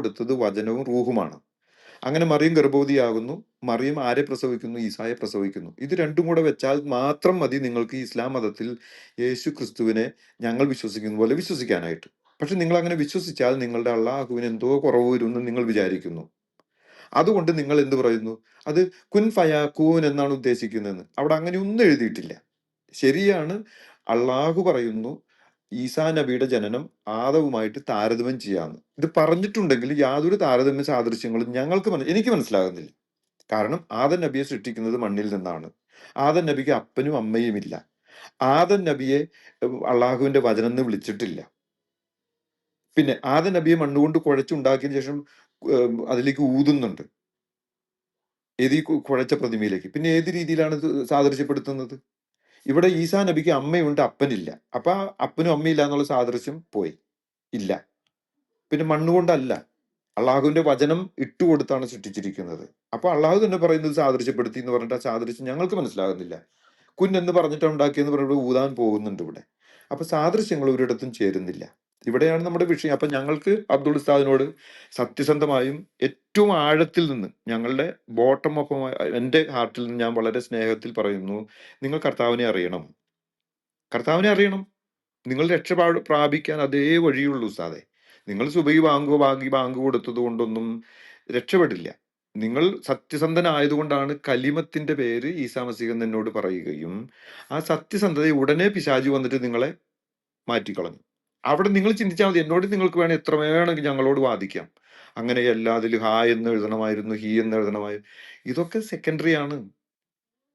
കൊടുത്തത് വചനവും റൂഹുമാണ്. അങ്ങനെ മറിയം ഗർഭവതിയാകുന്നു മറിയം ആരെ പ്രസവിക്കുന്നു? ഈസായെ പ്രസവിക്കുന്നു. ഇത് രണ്ടും കൂടെ വെച്ചാൽ മാത്രം മതി നിങ്ങൾക്ക് ഇസ്ലാം മതത്തിൽ യേശു ക്രിസ്തുവിനെ ഞങ്ങൾ വിശ്വസിക്കുന്ന പോലെ വിശ്വസിക്കാനായിട്ട്. പക്ഷെ നിങ്ങൾ അങ്ങനെ വിശ്വസിച്ചാൽ നിങ്ങളുടെ അള്ളാഹുവിന് എന്തോ കുറവ് വരുമെന്ന് നിങ്ങൾ വിചാരിക്കുന്നു. അതുകൊണ്ട് നിങ്ങൾ എന്ത് പറയുന്നു? അത് കുൻ ഫയാക്കൂൻ എന്നാണ് ഉദ്ദേശിക്കുന്നതെന്ന്. അവിടെ അങ്ങനെ ഒന്നും എഴുതിയിട്ടില്ല. ശരിയാണ് അള്ളാഹു പറയുന്നു ഈസാ നബിയുടെ ജനനം ആദവുമായിട്ട് താരതമ്യം ചെയ്യാമെന്ന് ഇത് പറഞ്ഞിട്ടുണ്ടെങ്കിൽ യാതൊരു താരതമ്യ സാദൃശ്യങ്ങളും ഞങ്ങൾക്ക് എനിക്ക് മനസ്സിലാകുന്നില്ല. കാരണം ആദൻ നബിയെ സൃഷ്ടിക്കുന്നത് മണ്ണിൽ നിന്നാണ്. ആദൻ നബിക്ക് അപ്പനും അമ്മയും ഇല്ല. ആദൻ നബിയെ അള്ളാഹുവിന്റെ വചനം എന്ന് വിളിച്ചിട്ടില്ല. പിന്നെ ആദൻ നബിയെ മണ്ണുകൊണ്ട് കുഴച്ചുണ്ടാക്കിയതിനു ശേഷം അതിലേക്ക് ഊതുന്നുണ്ട്. ഏത് കുഴച്ച പ്രതിമയിലേക്ക്. പിന്നെ ഏത് രീതിയിലാണ് സാദൃശ്യപ്പെടുത്തുന്നത്? ഇവിടെ ഈസാ നബിക്ക് അമ്മയുണ്ട് അപ്പനില്ല. അപ്പൊ അപ്പനും അമ്മയില്ല എന്നുള്ള സാദൃശ്യം പോയി. ഇല്ല. പിന്നെ മണ്ണുകൊണ്ടല്ല. അള്ളാഹുവിന്റെ വചനം ഇട്ടുകൊടുത്താണ് സൃഷ്ടിച്ചിരിക്കുന്നത്. അപ്പൊ അള്ളാഹു തന്നെ പറയുന്നത് സാദൃശ്യപ്പെടുത്തി എന്ന് പറഞ്ഞിട്ട് ആ സാദൃശ്യം ഞങ്ങൾക്ക് മനസ്സിലാകുന്നില്ല. കുഞ്ഞെന്ന് പറഞ്ഞിട്ട് ഉണ്ടാക്കിയെന്ന് പറഞ്ഞിട്ട് ഊതാൻ പോകുന്നുണ്ട് ഇവിടെ. അപ്പൊ സാദൃശ്യങ്ങൾ ഒരിടത്തും ചേരുന്നില്ല. ഇവിടെയാണ് നമ്മുടെ വിഷയം. അപ്പൊ ഞങ്ങൾക്ക് അബ്ദുൾ ഉസ്താദിനോട് സത്യസന്ധമായും ഏറ്റവും ആഴത്തിൽ നിന്ന് ഞങ്ങളുടെ ബോട്ടം ഓഫ് എന്റെ ഹാർട്ടിൽ നിന്ന് ഞാൻ വളരെ സ്നേഹത്തിൽ പറയുന്നു നിങ്ങൾ കർത്താവിനെ അറിയണം. കർത്താവിനെ അറിയണം. നിങ്ങൾ രക്ഷപാട് പ്രാപിക്കാൻ അതേ വഴിയുള്ളൂ ഉസ്താദെ. നിങ്ങൾ സുബൈ ബാങ്കോ ബാങ്കി ബാങ്ക് കൊടുത്തത് കൊണ്ടൊന്നും രക്ഷപ്പെടില്ല. നിങ്ങൾ സത്യസന്ധനായതുകൊണ്ടാണ് കലിമത്തിന്റെ പേര് ഈസാ മസീഹൻ എന്നോട് പറയുകയും ആ സത്യസന്ധത ഉടനെ പിശാജി വന്നിട്ട് നിങ്ങളെ മാറ്റിക്കളഞ്ഞു. അവിടെ നിങ്ങൾ ചിന്തിച്ചാൽ മതി എന്നോട് നിങ്ങൾക്ക് വേണം എത്ര വേണമെങ്കിൽ ഞങ്ങളോട് വാദിക്കാം. അങ്ങനെയല്ല അതിൽ ഹാ എന്ന് എഴുതണമായിരുന്നു ഹി എന്ന് എഴുതണമായിരുന്നു. ഇതൊക്കെ സെക്കൻഡറി ആണ്.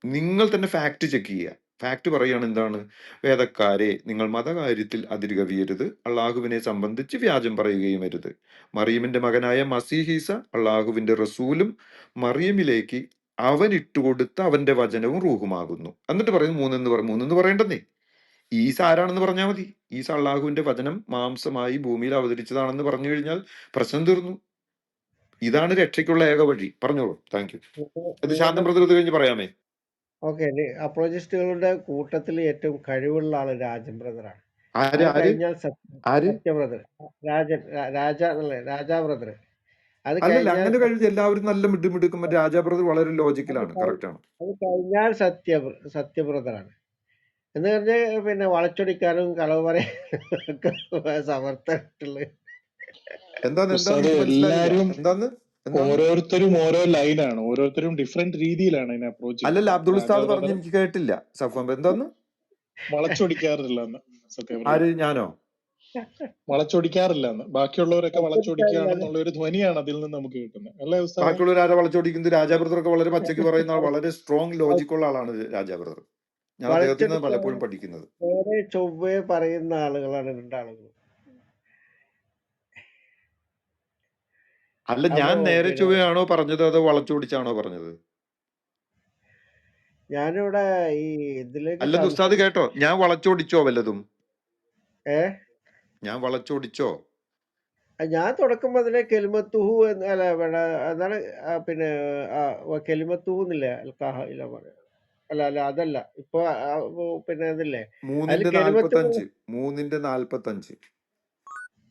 നിങ്ങൾ തന്നെ ഫാക്ട് ചെക്ക് ചെയ്യുക. ഫാക്ട് പറയുകയാണ് എന്താണ്? വേദക്കാരെ നിങ്ങൾ മതകാര്യത്തിൽ അതിരുകവിയരുത്. അള്ളാഹുവിനെ സംബന്ധിച്ച് വ്യാജം പറയുകയും അരുത്. മറിയമിന്റെ മകനായ മസീഹീസ അള്ളാഹുവിന്റെ റസൂലും മറിയമിലേക്ക് അവൻ ഇട്ടുകൊടുത്ത അവന്റെ വചനവും റൂഹുമാകുന്നു. എന്നിട്ട് പറയുന്നു മൂന്നെന്ന് പറ മൂന്നെന്ന് പറയേണ്ടെന്നേ. ഈസ ആരാണെന്ന് പറഞ്ഞാൽ മതി. ഈസ അള്ളാഹുവിന്റെ വചനം മാംസമായി ഭൂമിയിൽ അവതരിച്ചതാണെന്ന് പറഞ്ഞു കഴിഞ്ഞാൽ പ്രശ്നം തീർന്നു. ഇതാണ് രക്ഷയ്ക്കുള്ള ഏക വഴി. പറഞ്ഞോളൂ. താങ്ക് യു ഇത് ശാന്തം പ്രതിരോധ കഴിഞ്ഞ് പറയാമേ. ഓക്കെ അപ്രോജിസ്റ്റുകളുടെ കൂട്ടത്തിൽ ഏറ്റവും കഴിവുള്ള ആൾ രാജൻ ബ്രദറാണ്. രാജൻ രാജ രാജാ ബ്രദർ. അത് അങ്ങനെ കഴിച്ച് എല്ലാവരും നല്ല രാജാ ബ്രദർ വളരെ ലോജിക്കലാണ് കറക്റ്റ് ആണ്. അത് കഴിഞ്ഞാൽ സത്യ സത്യ ബ്രദറാണ്. എന്ന് പറഞ്ഞാൽ പിന്നെ വളച്ചൊടിക്കാനും കളവ് പറയാനും സമർത്ഥമായിട്ടുള്ള എന്താണ് ഉസ്താദ് എല്ലാരും എന്താന്ന് ഓരോരുത്തരും ഓരോ ലൈനാണ്. ഓരോരുത്തരും ഡിഫറെന്റ് രീതിയിലാണ് അതിനെ അപ്രോച്ച് അല്ലല്ല അബ്ദുൾ ഉസ്താദ് പറഞ്ഞു എനിക്ക് കേട്ടില്ല. സഫാൻ എന്താന്ന്? വളച്ചൊടിക്കാറില്ല ആര് ഞാനോ? വളച്ചൊടിക്കാറില്ല ബാക്കിയുള്ളവരൊക്കെ വളച്ചൊടിക്കുകയാണെന്നുള്ള ഒരു ധ്വനിയാണ് അതിൽ നിന്ന് നമുക്ക് കിട്ടുന്നത്. അല്ലേ ആരാ വളച്ചോടിക്കുന്നത് രാജാ ബ്രദർ ഒക്കെ വളരെ പച്ചയ്ക്ക് പറയുന്ന വളരെ സ്ട്രോങ് ലോജിക്കുള്ള ആളാണ് രാജാ ബ്രദർ. ഞാൻ പലപ്പോഴും പഠിക്കുന്നത്. നേരെ ചൊവ്വേ പറയുന്ന ആളുകളാണ് രണ്ടാളുകൾ അല്ല ഞാൻ നേരെ ചൊവ്വയാണോ പറഞ്ഞത് അതോ വളച്ചോടിച്ചാണോ പറഞ്ഞത്? ഞാനിവിടെ ഈ ഇതിലേക്ക് അല്ല ഉസ്താദ് കേട്ടോ ഞാൻ വളച്ചോടിച്ചോ വല്ലതും? ഏ? ഞാൻ വളച്ചോടിച്ചോ? ഞാൻ തുടക്കം മുതലേ കെലിമത്തുഹു എന്ന് അല്ല വേണ്ട അതാണ് ആ പിന്നെ ആ വ- കെലിമത്തുഹു എന്നില്ലേ അൽക്കാഹ ഇല്ല പറയാ അല്ല അല്ല അതല്ല. ഇപ്പൊ ഉ, പിന്നെ ഇതില്ലേ മൂന്നിന്റെ നാല്പത്തഞ്ച്. നാൽപ്പത്തഞ്ച് മൂന്നിന്റെ നാൽപ്പത്തഞ്ച്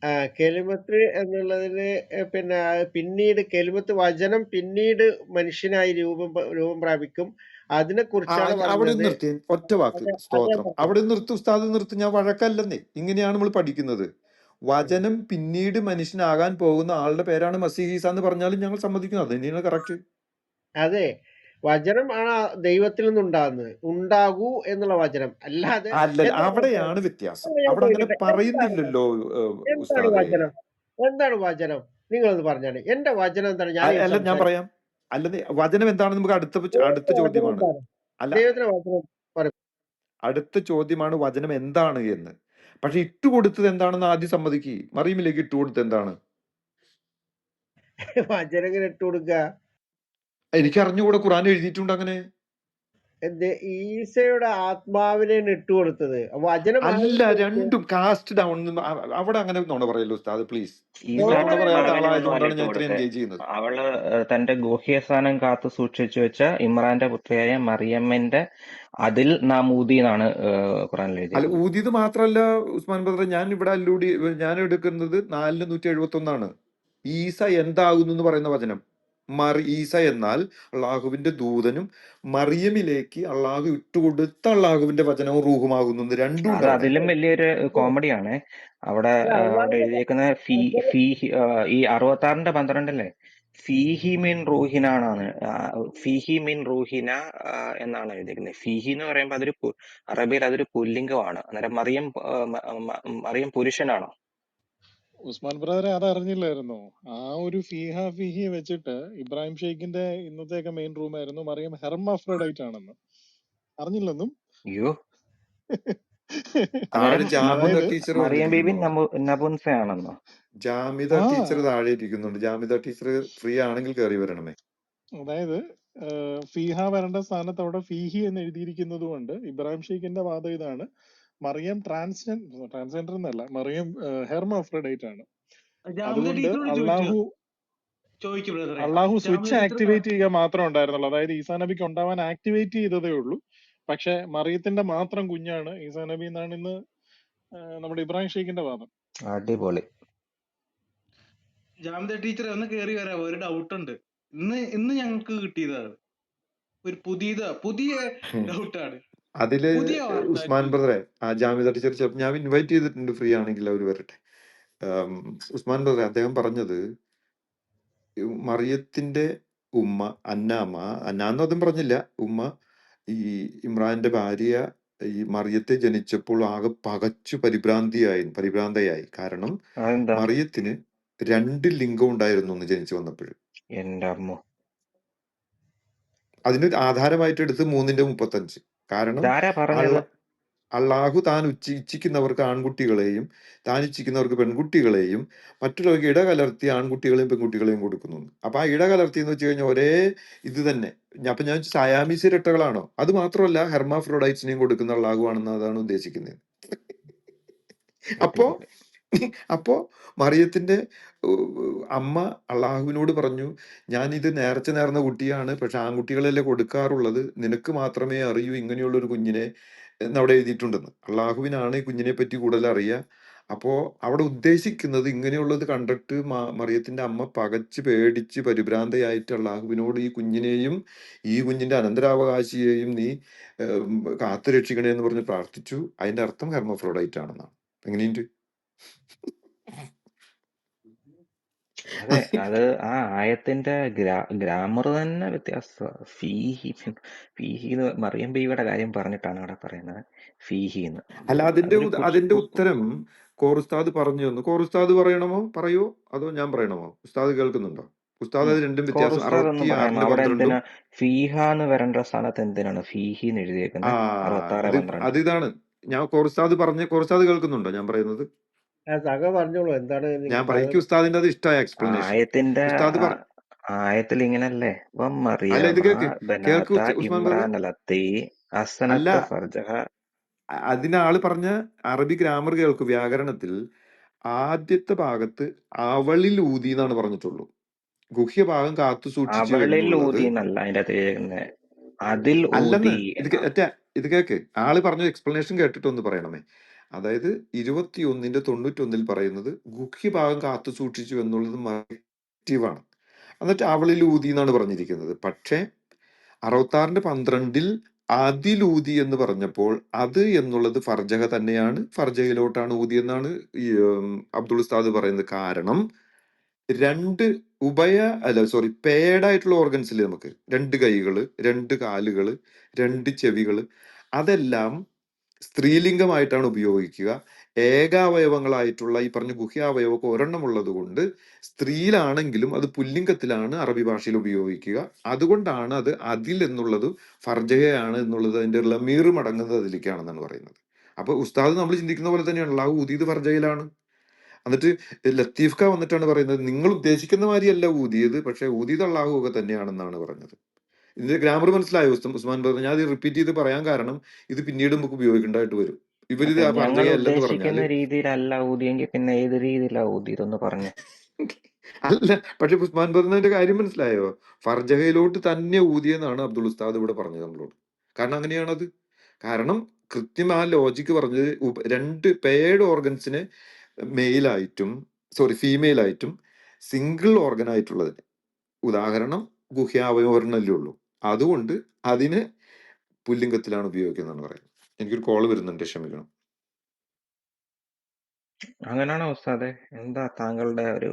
ആ കെലിമത്ത് എന്നുള്ളതിന് പിന്നെ പിന്നീട് കെലിമത്ത് വചനം പിന്നീട് മനുഷ്യനായി രൂപം പ- രൂപം പ്രാപിക്കും. അതിനെ ആ കുറിച്ചാണ് അവിടെ പറഞ്ഞത്. നിർത്തി. ഒറ്റ വാക്ക് അതെ അതേ സ്തോത്രം അവിടെ നിർത്തി ഉസ്താദ് നിർത്തി ഞാൻ വഴക്കല്ലെന്നേ. ഇങ്ങനെയാണ് നമ്മൾ പഠിക്കുന്നത്. വചനം പിന്നീട് മനുഷ്യനാകാൻ പോകുന്ന ആളുടെ പേരാണ് മസീഹീസ എന്ന് പറഞ്ഞാലും ഞങ്ങൾ സമ്മതിക്കുന്നു. അത് തന്നെയാണ് കറക്റ്റ് അതെ. വചനം ആണ് ആ ദൈവത്തിൽ നിന്നുണ്ടാകുന്നത് ഉണ്ടാകൂ എന്നുള്ള വചനം. അല്ലാതെ അവിടെയാണ് വ്യത്യാസം. അവിടെ അങ്ങനെ പറയുന്നില്ലല്ലോ എന്താണ് വചനം? എന്താണ് വചനം? നിങ്ങളത് പറഞ്ഞാണ് എന്റെ വചനം എന്താണ്? ഞാൻ ഞാൻ പറയാം. അല്ല വചനം എന്താണെന്ന് നമുക്ക് അടുത്ത അടുത്ത ചോദ്യമാണ്. അല്ല. ദൈവത്തിന്റെ വചനം പറയും. അടുത്ത ചോദ്യമാണ് വചനം എന്താണ് എന്ന്. പക്ഷെ ഇട്ടുകൊടുത്തത് എന്താണെന്ന് ആദ്യം സമ്മതിക്ക്. മറിയുമിലേക്ക് ഇട്ടുകൊടുത്തത് എന്താണ്? വചനം ഇങ്ങനെ ഇട്ട് കൊടുക്കുക? എനിക്ക് അറിഞ്ഞുകൂടെ ഖുറാൻ എഴുതിയിട്ടുണ്ട് അങ്ങനെ. ഈസയുടെ ആത്മാവിനെ ഇട്ടുകൊടുത്തത് അല്ല രണ്ടും കാസ്റ്റ് ഡൗൺ അവിടെ അങ്ങനെ നുണ പറയല്ലോ ഉസ്താദ്? പ്ലീസ് അവൾ തന്റെ ഗുഹ്യസ്ഥാനം കാത്തു സൂക്ഷിച്ചു വെച്ച ഇമ്രാന്റെ പുത്രിയായ മറിയമ്മന്റെ അതിൽ നാം ഊതി എന്നാണ് ഖുറാനിൽ അല്ല ഊതിയത് മാത്രല്ല ഉസ്മാൻ ബദ്ര ഞാൻ ഇവിടെ അല്ലൂടി ഞാൻ എടുക്കുന്നത് നാലിന് നൂറ്റി എഴുപത്തി ഒന്നാണ് ഈസ എന്താകുന്നു എന്ന് പറയുന്ന വചനം. മറി ഈസ എന്നാൽ അള്ളാഹുവിന്റെ ദൂതനും മറിയമിലേക്ക് അള്ളാഹു ഇട്ടുകൊടുത്ത അള്ളാഹുവിന്റെ വചനവും റൂഹുമാകുന്നു രണ്ടും അതിലും വലിയൊരു കോമഡിയാണ്. അവിടെ എഴുതിയേക്കുന്ന ഫീ ഫീ ആറിന്റെ ഈ അറുപത്താറിന്റെ പന്ത്രണ്ടല്ലേ? ഫീഹി മിൻ റൂഹിനാണ് ഫീഹി മിൻ റൂഹിന എന്നാണ് എഴുതിയിരിക്കുന്നത് ഫീഹി എന്ന് പറയുമ്പോൾ അതൊരു അറബിയിൽ അതൊരു പുല്ലിംഗമാണ്. അന്നേരം മറിയം മറിയം പുരുഷനാണോ? ഉസ്മാൻ ബ്രദറെ അത് അറിഞ്ഞില്ലായിരുന്നു. ആ ഒരു ഫീഹ ഫിഹി വെച്ചിട്ട് ഇബ്രാഹിം ഷെയ്ഖിന്റെ ഇന്നത്തെയൊക്കെ മെയിൻ റൂം ആയിരുന്നു. മറിയം ഹെർമാഫ്രഡൈറ്റ് ആണെന്ന്. അറിഞ്ഞില്ലെന്നും? അയ്യോ. മറിയം ബേബി ജാമിദ ടീച്ചർ താഴെ ഇരിക്കുന്നുണ്ട്. ജാമിദ ടീച്ചർ ഫ്രീ ആണെങ്കിൽ കയറി വരണമേ. അതായത് ഫീഹ വരേണ്ട സ്ഥാനത്ത് അവിടെ ഫീഹി എന്ന് എഴുതിയിരിക്കുന്നത് കൊണ്ട് ഇബ്രാഹിം ഷെയ്ഖിന്റെ വാദം ഇതാണ്. മറിയം ട്രാൻസ്ജെൻഡർ ട്രാൻസ്ജെൻഡർ എന്നല്ല മറിയം ഹെർമോഫ്രഡൈറ്റ് ആണ്. ജാമിദ അതുകൊണ്ട് ചോദിച്ചു. അള്ളാഹു അള്ളാഹു സ്വിച്ച് ആക്ടിവേറ്റ് ചെയ്യുക മാത്രം ഉണ്ടായിരുന്നുള്ളൂ. അതായത് ഈസാ നബിക്ക് ഉണ്ടാവാൻ ആക്ടിവേറ്റ് ചെയ്തതേ ഉള്ളൂ. പക്ഷെ മറിയത്തിന്റെ മാത്രം കുഞ്ഞാണ് ഈസാ നബി എന്നാണ് ഇന്ന് നമ്മുടെ ഇബ്രാഹിം ഷെയ്ഖിന്റെ വാദം അടിപൊളി. ജാമിദ ടീച്ചറെ ഒന്ന് കേറി വരാമോ ഒരു ഡൗട്ട് ഉണ്ട്. ഇന്ന് ഇന്ന് ഞങ്ങൾക്ക് കിട്ടിയതാണ്. ഒരു പുതിയതാ പുതിയ ഡൗട്ടാണ് അതിൽ ഉസ്മാൻ ബ്രദറെ ആ ജാമിദ ടീച്ചർ ചിലപ്പോൾ ഞാൻ ഇൻവൈറ്റ് ചെയ്തിട്ടുണ്ട് ഫ്രീ ആണെങ്കിൽ അവർ വരട്ടെ. ഉസ്മാൻ ബ്രദറെ അദ്ദേഹം പറഞ്ഞത് മറിയത്തിന്റെ ഉമ്മ അന്നാമ്മ അന്നാന്ന് അതും പറഞ്ഞില്ല. ഉമ്മ ഈ ഇമ്രാന്റെ ഭാര്യ ഈ മറിയത്തെ ജനിച്ചപ്പോൾ ആകെ പകച്ചു പരിഭ്രാന്തിയായി പരിഭ്രാന്തയായി. കാരണം അതെന്താ? മറിയത്തിന് രണ്ട് ലിംഗം ഉണ്ടായിരുന്നു എന്ന് ജനിച്ചു വന്നപ്പോൾ എന്റെ അമ്മ. അതിന് ആധാരമായിട്ട് എടുത്ത് മൂന്നിന്റെ മുപ്പത്തഞ്ച്. കാരണം അള്ളാഹു താൻ ഉച്ച ഇച്ഛിക്കുന്നവർക്ക് ആൺകുട്ടികളെയും താൻ ഇച്ഛിക്കുന്നവർക്ക് പെൺകുട്ടികളെയും മറ്റുള്ളവർക്ക് ഇടകലർത്തി ആൺകുട്ടികളെയും പെൺകുട്ടികളെയും കൊടുക്കുന്നു. അപ്പൊ ആ ഇടകലർത്തി എന്ന് വെച്ച് കഴിഞ്ഞാൽ ഒരേ ഇത് തന്നെ. അപ്പൊ ഞാൻ സയാമീസ് ഇരട്ടകളാണോ അത് മാത്രമല്ല ഹെർമാഫ്രോഡൈറ്റ്സിനെയും കൊടുക്കുന്ന അള്ളാഹു ആണെന്ന് അതാണ് ഉദ്ദേശിക്കുന്നത്. അപ്പോ അടിപൊളി മറിയത്തിന്റെ അമ്മ അള്ളാഹുവിനോട് പറഞ്ഞു ഞാനിത് നേർച്ച നേർന്ന കുട്ടിയാണ് പക്ഷെ ആൺകുട്ടികളല്ലേ കൊടുക്കാറുള്ളത്. നിനക്ക് മാത്രമേ അറിയൂ ഇങ്ങനെയുള്ളൊരു കുഞ്ഞിനെ എന്ന് അവിടെ എഴുതിയിട്ടുണ്ടെന്ന്. അള്ളാഹുവിനാണ് ഈ കുഞ്ഞിനെ പറ്റി കൂടുതൽ അറിയുക. അപ്പോൾ അവിടെ ഉദ്ദേശിക്കുന്നത് ഇങ്ങനെയുള്ളത് കണ്ടിട്ട് മറിയത്തിന്റെ അമ്മ പകച്ച് പേടിച്ച് പരിഭ്രാന്തയായിട്ട് അള്ളാഹുവിനോട് ഈ കുഞ്ഞിനെയും ഈ കുഞ്ഞിന്റെ അനന്തരാവകാശിയെയും നീ കാത്തുരക്ഷിക്കണേ കാത്തു രക്ഷിക്കണേ എന്ന് പറഞ്ഞ് പ്രാർത്ഥിച്ചു. അതിന്റെ അർത്ഥം ഹെർമോഫ്രോഡൈറ്റ് ആണെന്നാണ് എങ്ങനെയുണ്ട്? അതെ അത് ആ ആയത്തിന്റെ ഗ്രാ ഗ്രാമർ തന്നെ വ്യത്യാസ ഫീഹി ഫീഹി എന്ന് മറിയം ബീവിയുടെ കാര്യം പറഞ്ഞിട്ടാണ് അവിടെ പറയുന്നത്. ഫീഹി എന്ന് അല്ല അതിന്റെ അതൊരു അതിന്റെ ഉത്തരം കോറുസ്താദ് പറഞ്ഞു തന്നു. കോറുസ്താദ് പറയണമോ? പറയോ? അതോ ഞാൻ പറയണമോ? ഉസ്താദ് കേൾക്കുന്നുണ്ടോ? ഉസ്താദ് അത് രണ്ടും വ്യത്യാസം. കോറുസ്താദ് ഒന്ന് അറുപത്തി പറയാമോ ആറിന്റെ അവിടെ പന്ത്രണ്ടും. എന്തിനാ? ഫീഹ എന്ന് വരേണ്ട സ്ഥാനത്ത് എന്തിനാണ്? ഫീഹി എന്ന് ആ എഴുതിയേക്കുന്നത് അറുപത്തി ആറ് അത് പന്ത്രണ്ട്. അത് ഇതാണ് ഞാൻ കോറുസ്താദ് പറഞ്ഞ കോറുസ്താദ് കേൾക്കുന്നുണ്ടോ ഞാൻ പറയുന്നത്? പറഞ്ഞോളൂ. എന്താണ് ഞാൻ നിങ്ങൾ എനിക്ക് ഉസ്താദിന്റെ അത് ഇഷ്ടമായ എക്സ്പ്ലനേഷൻ ആയത്തിന്റെ ഉസ്താദ് പറ ആ- ആയത്തിൽ ഇങ്ങനല്ലേ വം അല്ല ഇത് കേക്ക് കേൾക്ക് ഉസ്- ഉസ്മാൻ ബ്രദർ ഇമ്രാൻ അലത്തി അല്ല അസനത്ത് ഫർജഹ. അ- അതിന് ആൾ പറഞ്ഞ അറബി ഗ്രാമർ കേൾക്കും വ്യാകരണത്തിൽ ആദ്യത്തെ ഭാഗത്ത് അവളിൽ ഊതി എന്നാണ് പറഞ്ഞിട്ടുള്ളൂ. ഗുഹ്യഭാഗം കാത്തു സൂക്ഷിച്ചു അവളിൽ എന്നുള്ളത് ഊതി എന്നല്ല അതിന്റെ അകത്ത് എഴുതിയേക്കുന്നെ. അതിൽ അല്ലെന്ന് ഊതി ഇത് കേ- എന്നാണ് ഒറ്റ ഇത് കേക്ക് ആൾ പറഞ്ഞ എക്സ്പ്ലനേഷൻ കേട്ടിട്ടൊന്ന് പറയണമേ. അതായത് ഇരുപത്തിയൊന്നിന്റെ തൊണ്ണൂറ്റൊന്നിൽ പറയുന്നത് ഗുഹ്യഭാഗം കാത്തു സൂക്ഷിച്ചു എന്നുള്ളത് മറ്റീവാണ് എന്നിട്ട് അവളിൽ ഊതി എന്നാണ് പറഞ്ഞിരിക്കുന്നത്. പക്ഷേ അറുപത്താറിന്റെ പന്ത്രണ്ടിൽ അതിലൂതി എന്ന് പറഞ്ഞപ്പോൾ അത് എന്നുള്ളത് ഫർജഹ തന്നെയാണ് ഫർജയിലോട്ടാണ് ഊതി എന്നാണ് അബ്ദുൾ ഉസ്താദ് പറയുന്നത് കാരണം. രണ്ട് ഉഭയ അല്ല സോറി പേഡ് ആയിട്ടുള്ള ഓർഗൻസിൽ നമുക്ക്? രണ്ട് കൈകൾ രണ്ട് കാലുകൾ രണ്ട് ചെവികൾ അതെല്ലാം സ്ത്രീലിംഗമായിട്ടാണ് ഉപയോഗിക്കുക. ഏകാവയവങ്ങളായിട്ടുള്ള ഈ പറഞ്ഞ ഗുഹ്യാവയവമൊക്കെ ഒരെണ്ണം ഉള്ളത് കൊണ്ട് സ്ത്രീയിലാണെങ്കിലും അത് പുല്ലിംഗത്തിലാണ് അറബി ഭാഷയിൽ ഉപയോഗിക്കുക. അതുകൊണ്ടാണ് അത് അതിൽ എന്നുള്ളത് ഫർജയാണ് എന്നുള്ളത് അതിന്റെ ലമീർ മടങ്ങുന്നത് അതിലേക്കാണെന്നാണ് പറയുന്നത്. അപ്പൊ ഉസ്താദ് നമ്മൾ ചിന്തിക്കുന്ന പോലെ തന്നെയാണ് ലാഹു ഊതിയത് ഫർജയിലാണ്. എന്നിട്ട് ലത്തീഫ് വന്നിട്ടാണ് പറയുന്നത് നിങ്ങൾ ഉദ്ദേശിക്കുന്ന മാതിരിയല്ല ഊതിയത് പക്ഷേ ഊതിയത് അള്ളാഹു ഒക്കെ തന്നെയാണെന്നാണ് പറഞ്ഞത്. ഇതിന്റെ ഗ്രാമർ മനസ്സിലായോ? ഉസ്മാൻ ബദർ ഞാൻ ഇത് റിപ്പീറ്റ് ചെയ്ത് പറയാൻ കാരണം ഇത് പിന്നീട് നമുക്ക് ഉപയോഗിക്കേണ്ടതായിട്ട് വരും. ഇവരിത് അപ്പൊ ആ ഞങ്ങൾ ഫർജയല്ലെന്ന് ഉദ്ദേശിക്കുന്ന പറഞ്ഞാൽ രീതിയിലല്ല ഊതിയെങ്കിൽ പിന്നെ ഏത് രീതിയിലാ ഊതി ഇതൊന്ന് പറഞ്ഞു? അല്ല പക്ഷെ ഉസ്മാൻ ബദറിന്റെ കാര്യം മനസ്സിലായോ? ഫർജഹയിലോട്ട് തന്നെ ഊതിയെന്നാണ് അബ്ദുൾ ഉസ്താദ് ഇവിടെ പറഞ്ഞത് നമ്മളോട്. കാരണം അങ്ങനെയാണത്. കാരണം കൃത്യം ആ ലോജിക്ക് പറഞ്ഞത് രണ്ട് പേഡ് ഓർഗൻസിനെ മെയിലായിട്ടും സോറി ഫീമെയിലായിട്ടും സിംഗിൾ ഓർഗൻ ആയിട്ടുള്ളതിന്. ഉദാഹരണം ഗുഹ്യാവയവരണല്ലേ ഉള്ളൂ. അതുകൊണ്ട് അതിന് പുല്ലിംഗത്തിലാണ് ഉപയോഗിക്കുന്നതെന്ന് പറയുന്നത്. എനിക്കൊരു കോൾ വരുന്നുണ്ട് ക്ഷമിക്കണം അങ്ങനെയാണോ ഉസ്താദെ? എന്താ താങ്കളുടെ ഒരു